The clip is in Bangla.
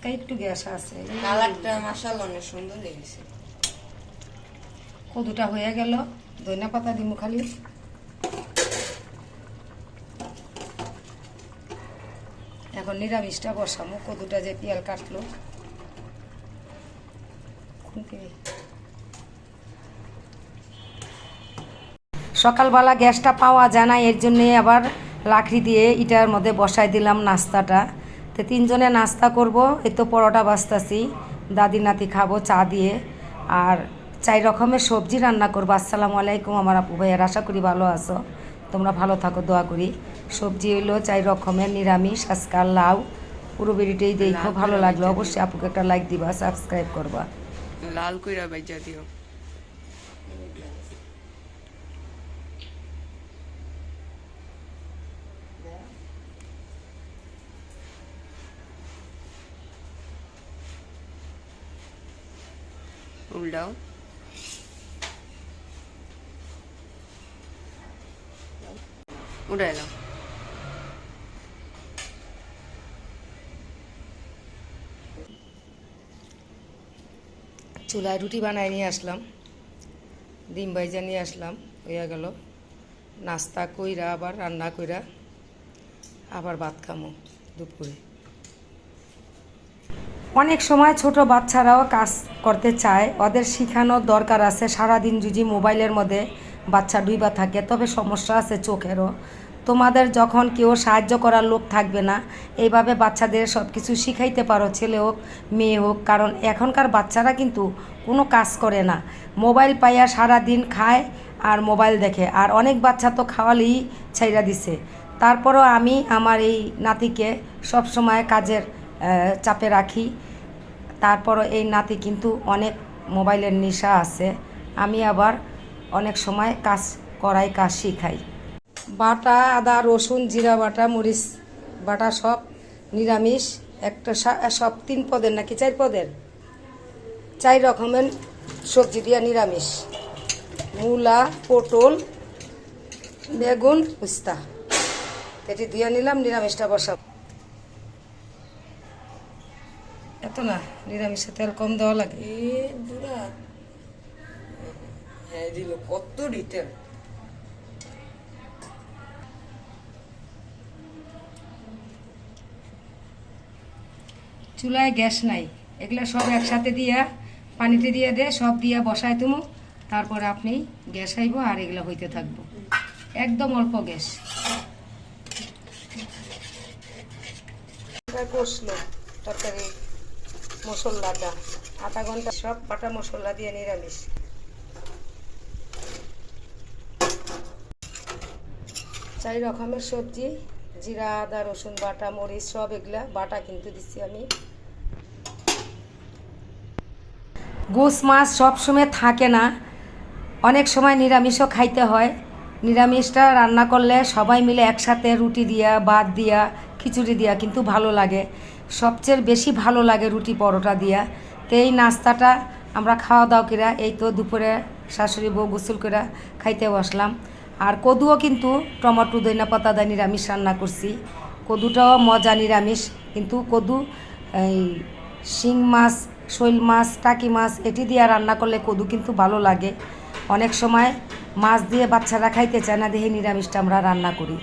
আজকে একটু গ্যাস আছে। কালারটা মাসাল অনেক সুন্দর লেগেছে। কদুটা হয়ে গেল। ধনিয়া পাতা দিমু খালি। এখন নিরামিষটা বসামো। কদুটা যে পিয়াল কাটলো। সকালবেলা গ্যাসটা পাওয়া যায় না এর জন্যে আবার লাকড়ি দিয়ে ইটার মধ্যে বসাই দিলাম নাস্তাটা। তো তিনজনে নাস্তা করব এই তো পরোটা বাস্তাছি দাদি নাতি খাব চা দিয়ে। আর চাই রকমের সবজি রান্না করব। আসসালামু আলাইকুম আমার আপু ভাইয়ার আশা করি ভালো আছো। তোমরা ভালো থাকো দোয়া করি। সবজি হইল চাই রকমের নিরামিষ আজকাল লাউ। পুরো বেরিটাই দেখো ভালো লাগল অবশ্যই আপুকে একটা লাইক দিবা সাবস্ক্রাইব করবা। লাল কইরা বাইজা দিও। উল্টাও উড়াই দাও। চুলায় রুটি বানায় নিয়ে আসলাম, ডিম ভাইজা নিয়ে আসলাম, হইয়া গেল। নাস্তা কইরা, আবার রান্না কইরা আবার ভাত খামো দুপুরে। অনেক সময় ছোট বাচ্চারাও কাজ করতে চায়। ওদের শেখানোর দরকার আছে। সারাদিন যদি মোবাইলের মধ্যে বাচ্চা ডুইবা থাকে, তবে সমস্যা আছে চোখেরও। তোমাদের যখন কেউ সাহায্য করার লোক থাকবে না, এইভাবে বাচ্চাদের সব কিছু শিখাইতে পারো। ছেলে হোক, মেয়ে হোক, কারণ এখনকার বাচ্চারা কিন্তু কোনো কাজ করে না। মোবাইল পাইয়া সারাদিন খায় আর মোবাইল দেখে। আর অনেক বাচ্চা তো খাওয়ালেই ছাইরা দিছে। তারপরও আমি আমার এই নাতিকে সব সময় কাজের চাপে রাখি। তারপরও এই নাতি কিন্তু অনেক মোবাইলের নেশা আছে। আমি আবার অনেক সময় কাজ করাই, কাজ শিখাই। বাটা, আদা, রসুন, জিরা বাটা, মরিচ বাটা সব নিরামিষ। একটা সব তিন পদের নাকি চার পদের? চার রকমের সবজি দিয়া নিরামিষ। মূলা, পটল, বেগুন উস্তা এটি দিয়ে নিলাম, নিরামিষটা বসাব। এত না নিরামিষে তেল কম দেওয়া লাগে। এ বুড়া হ্যাঁ দিল কত রিটেল চুলায় গ্যাস নাই এগুলো সব একসাথে দিয়া পানিতে দিয়ে দে সব দিয়া বসাই তুমি তারপরে আপনি গ্যাস আইব আর এগুলো হইতে থাকব। একদম অল্প গ্যাস। কষলো তরকারি? মশলাটা আধা ঘণ্টা সব বাটা মশলা দিয়ে নিরামিষ। চার রকমের সবজি, জিরা, আদা, রসুন, বাটা, মরিচ, সব এগুলা বাটা কিন্তু দিচ্ছি আমি। গোস মাছ সবসময় থাকে না। অনেক সময় নিরামিষও খাইতে হয়। নিরামিষটা রান্না করলে সবাই মিলে একসাথে রুটি দিয়া, ভাত দিয়া খিচুড়ি দিয়া কিন্তু ভালো লাগে। সবচেয়ে বেশি ভালো লাগে রুটি পরোটা দিয়া। তো এই নাস্তাটা আমরা খাওয়া দাওয়া করা এই তো দুপুরে শাশুড়ি বউ গোসল করে খাইতে বসলাম। আর কদুও কিন্তু টমেটো দইনা পাতা দা নিরামিষ রান্না করছি। কদুটাও মজা নিরামিষ, কিন্তু কদু, এই শিং মাছ, শৈল মাছ, টাকি মাছ, এটি দিয়ে রান্না করলে কদু কিন্তু ভালো লাগে। অনেক সময় মাছ দিয়ে বাচ্চারা খাইতে চায় না, দেহে নিরামিষটা আমরা রান্না করি।